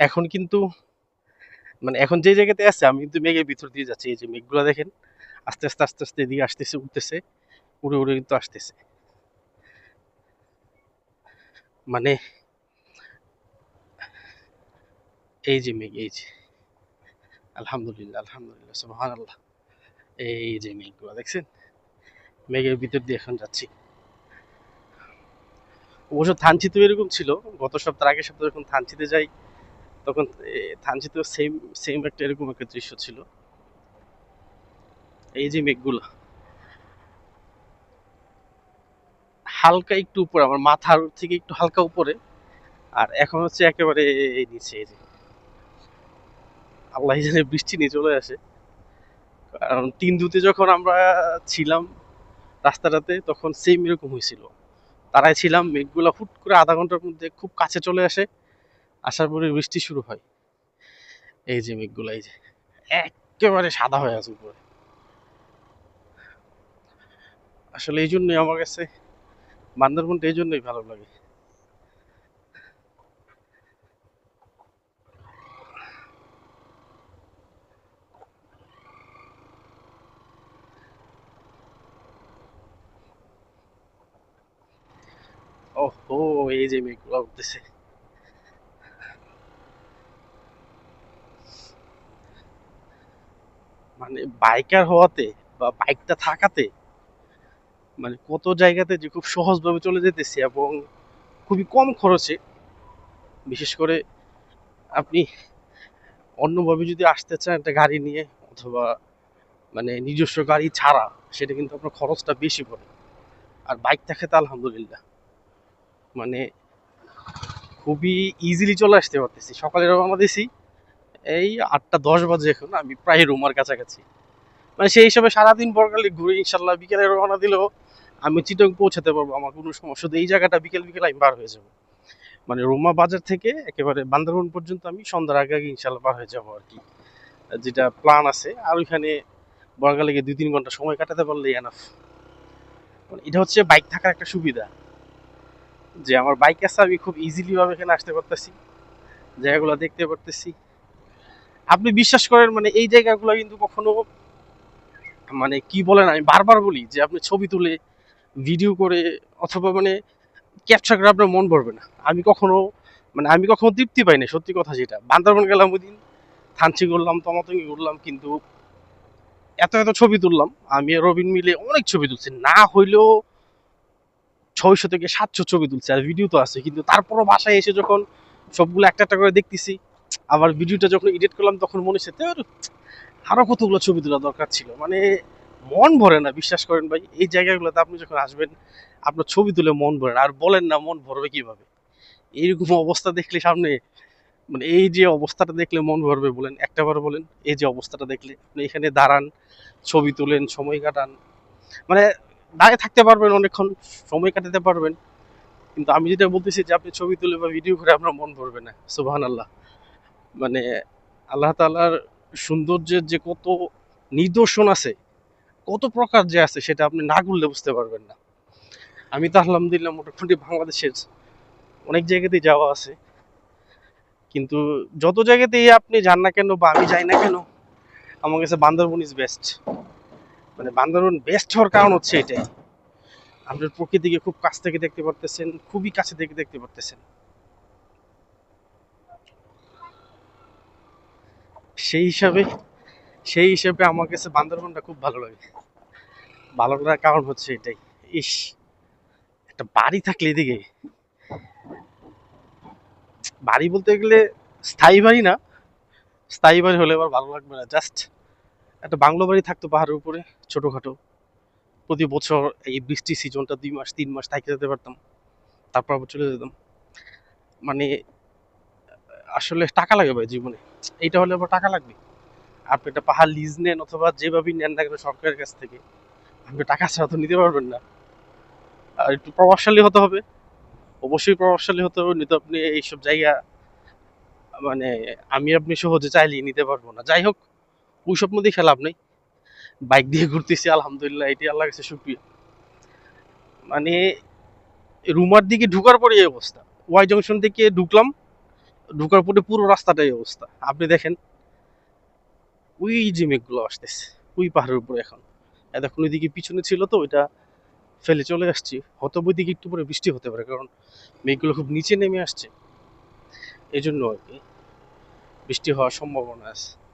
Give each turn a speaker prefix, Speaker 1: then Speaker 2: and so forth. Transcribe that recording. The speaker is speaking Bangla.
Speaker 1: এখন কিন্তু মানে এখন যে জায়গাতে আছে, আমি কিন্তু মেঘের ভিতর দিয়ে যাচ্ছি, এই যে মেঘগুলো দেখেন, আস্তে আস্তে আস্তে আস্তে এদিকে আসতেছে, উঠতেছে, উড়ে উড়ে কিন্তু আসতেছে। মানে এই যে মেঘ, এই যে, আলহামদুলিল্লাহ আলহামদুলিল্লাহ সুবহান আল্লাহ এই যে মেঘগুলো দেখছেন, মেঘের ভিতর দিয়ে এখন যাচ্ছি। অবশ্য থানচিতেও এরকম ছিল, গত সপ্তাহ আগের সপ্তাহে যখন থানচিতে যাই তখন থানচিতেও সেম সেম একটা এরকম একটা দৃশ্য ছিল। এই যে মেঘগুলো। হালকা একটু উপরে, আমার মাথার থেকে একটু হালকা উপরে, আর এখন হচ্ছে একেবারে নিচে, এই যে। আল্লাহ জানে বৃষ্টি নিয়ে চলে আসে। কারণ তিন দুতে যখন আমরা ছিলাম রাস্তাটাতে, তখন সেম এরকম হয়েছিল। তারাই ছিলাম, মেঘগুলো হুট করে আধা ঘণ্টার মধ্যে খুব কাছে চলে আসে। আসার পরে বৃষ্টি শুরু হয়। এই যে মেঘগুলা, এই যে একেবারে সাদা হয়ে আছে উপরে। আসলে এই জন্যই আমার কাছে বান্দরবনটা এই জন্যই ভালো লাগে। ও এই যে মেঘগুলো উঠতেছে। মানে বাইকার হওয়াতে বা বাইকটা থাকাতে মানে কত জায়গাতে যে খুব সহজভাবে চলে যেতেছি এবং খুবই কম খরচে, বিশেষ করে আপনি অন্যভাবে যদি আসতে চান একটা গাড়ি নিয়ে অথবা মানে নিজস্ব গাড়ি ছাড়া, সেটা কিন্তু আপনার খরচটা বেশি পড়ে। আর বাইক থাকাতে আলহামদুলিল্লাহ। মানে খুবই ইজিলি চলে আসতে পারতেছি। সকালে রওনা দিছি এই আটটা, দশ বাজে এখন, আমি প্রায় রুমার কাছাকাছি। মানে সেই হিসাবে সারাদিন বরকালে ঘুরে ইনশাল্লাহ বিকেলে রওনা দিলেও আমি চিটং পৌঁছাতে পারব, আমার কোনো সমস্যা এই জায়গাটা বিকেল বিকেল আমি পার হয়ে যাব। মানে রোমা বাজার থেকে একেবারে বান্দরবন পর্যন্ত আমি সন্ধ্যার আগে আগে ইনশাল্লাহ বার হয়ে যাব আর কি। যেটা প্ল্যান আছে, আর ওইখানে বরকালে গিয়ে দুই তিন ঘণ্টা সময় কাটাতে পারলেই এনাফ মানে এটা হচ্ছে বাইক থাকার একটা সুবিধা। যে আমার বাইক আছে, আমি খুব ইজিলি ভাবে এখানে আসতে পারতেছি। জায়গাগুলো দেখতে পারতেছি। আপনি বিশ্বাস করেন মানে এই জায়গাগুলো কিন্তু কখনো মানে কি বলেন আমি বারবার বলি যে আপনি ছবি তুলে ভিডিও করে, অথবা মানে ক্যাপচার করে আপনার মন ভরবে না। আমি কখনো মানে আমি কখনো তৃপ্তি পাই না সত্যি কথা যেটা। বান্দরবন গেলাম ওই দিন, থানচি করলাম, তমাতঙ্গি করলাম, কিন্তু এত এত ছবি তুললাম। আমি রবিন মিলে অনেক ছবি তুলছি। না হইলেও ছয়শো থেকে সাতশো ছবি তুলছি, আর ভিডিও তো আছে। কিন্তু তারপরও বাসায় এসে যখন সবগুলো একটা একটা করে দেখতেছি আবার ভিডিওটা যখন এডিট করলাম তখন মনে হচ্ছে "ধুর, আরও কতগুলো ছবি তোলা দরকার ছিল? মানে মন ভরে না বিশ্বাস করেন ভাই এই জায়গাগুলোতে আপনি যখন আসবেন আপনার ছবি তুলে মন ভরে না। আর বলেন না মন ভরবে কীভাবে? এইরকম অবস্থা দেখলে সামনে মানে এই যে অবস্থাটা দেখলে মন ভরবে বলেন একটাবার বলেন এই যে অবস্থাটা দেখলে আপনি এখানে দাঁড়ান ছবি তুলেন সময় কাটান। মানে দাঁড়িয়ে থাকতে পারবেন অনেকক্ষণ সময় কাটাতে পারবেন। কিন্তু আমি যেটা বলতেছি যে আপনি ছবি তুলে বা ভিডিও করে আপনার মন ভরবে না সুবাহান আল্লাহ মানে আল্লাহ তাআলার সৌন্দর্যের যে কত নিদর্শন আছে, কত প্রকার যে আছে সেটা আপনি না করলে বুঝতে পারবেন না। আমি তো আলহামদুলিল্লাহ মোটামুটি বাংলাদেশের অনেক জায়গাতেই যাওয়া আছে। কিন্তু যত জায়গাতেই আপনি যান না কেন বা আমি যাই না কেন, আমার কাছে বান্দরবন ইজ বেস্ট মানে বান্দরবন বেস্ট হওয়ার কারণ হচ্ছে এটাই। আপনার প্রকৃতিকে খুব কাছ থেকে দেখতে পারতেছেন, খুবই কাছে থেকে দেখতে পারতেছেন। সেই হিসাবে সেই হিসাবে আমার কাছে বান্দরবনটা খুব ভালো লাগে। ভালো লাগার কারণ হচ্ছে এটাই। ইস, একটা বাড়ি থাকলে এদিকে। বাড়ি বলতে গেলে স্থায়ী বাড়ি না। স্থায়ী বাড়ি হলে আবার ভালো লাগবে না। জাস্ট একটা বাংলো বাড়ি থাকতো পাহাড়ের উপরে, ছোটোখাটো। প্রতি বছর এই বৃষ্টি সিজনটা দুই মাস, তিন মাস থাকতে যেতে পারতাম। তারপর আবার চলে যেতাম। মানে আসলে টাকা লাগে ভাই জীবনে। এইটা হলে আবার টাকা লাগবে। আপনি একটা পাহাড় লিজ নেন অথবা যেভাবেই নেন না কেন সরকারের কাছ থেকে, আপনি টাকা ছাড়া তো নিতে পারবেন না। আর একটু প্রভাবশালী হতে হবে। অবশ্যই প্রভাবশালী হতে হবে নিতে আপনি এইসব জায়গা মানে আমি আপনি সহজে চাইলেই নিতে পারব না। যাই হোক, ওই স্বপ্ন দিয়ে লাভ নেই। বাইক দিয়ে ঘুরতেছি, আলহামদুলিল্লাহ, এটি আল্লাহ কাছে সুপ্রিয়। মানে রুমার দিকে ঢুকার পরে এই অবস্থা। ওয়াই জংশন থেকে ঢুকলাম। ঢোকার পরে পুরো রাস্তাটাই অবস্থা। আপনি দেখেন, ওই যে মেঘগুলো আসতেছে, ওই পাহাড়ের উপরে এখন। এতক্ষণ ওইদিকে পিছনে ছিল তো, ওইটা ফেলে চলে আসছি। হয়তো ওইদিকে একটু পরে বৃষ্টি হতে পারে, কারণ মেঘগুলো খুব নিচে নেমে আসছে। এই জন্য আর কি, বৃষ্টি হওয়ার সম্ভাবনা আছে।